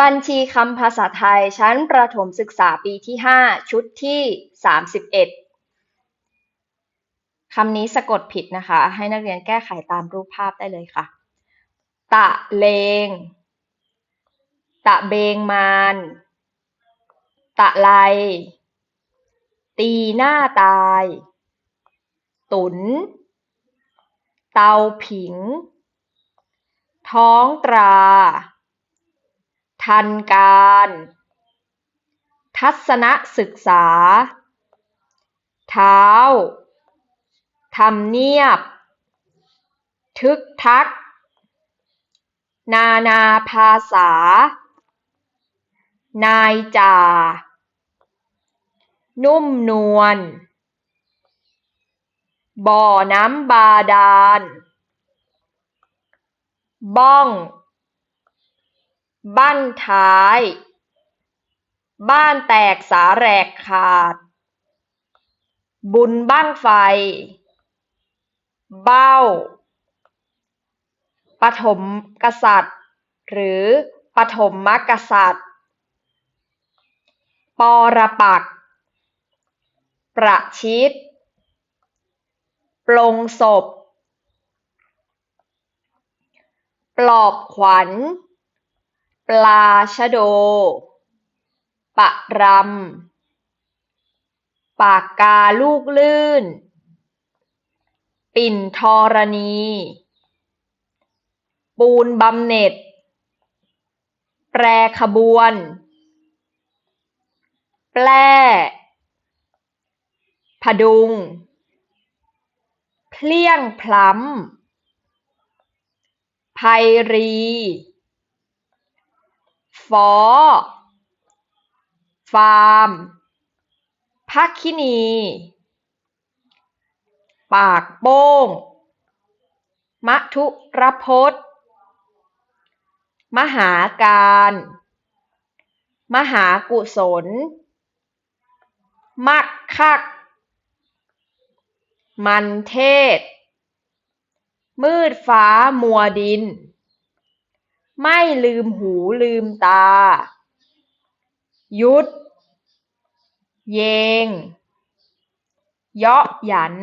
บัญชีคำภาษาไทยชั้นประถมศึกษาปีที่ห้าชุดที่สามสิบเอ็ดคำนี้สะกดผิดนะคะ ให้นักเรียนแก้ไขตามรูปภาพได้เลยค่ะ ตะเลง ตะเบงมานตะไล ตีหน้าตาย ตุน เตาผิง ท้องตรา ทันการ ทัศนศึกษา เท้าทำเนียบ ทึกทัก นานาภาษา นายจ่า นุ่มนวล บ่อน้ำบาดาล บ้อง บั้นท้าย บ้านแตกสาแหรกขาด บุญบั้งไฟ เบ้า ปฐมกษัตริย์ หรือปฐมมกษัตริย์ ปรปัก ประชิดปลงศพ ปลอบขวัญ ปลาชะโด ปะรำ ปากกาลูกลื่น ปิ่นธรณี ปูนบำเหน็จ แปรขบวน แปล้พดุง เพลี่ยงพล้ำไพรี ฟอ ฟาร์มภัคคินี ปากโป้งมทุรพจน์ มหาการ มหากุศล มักคัก มันเทศ มืดฟ้ามัวดิน ไม่ลืมหูลืมตา ยุด เยง เยาะหยัน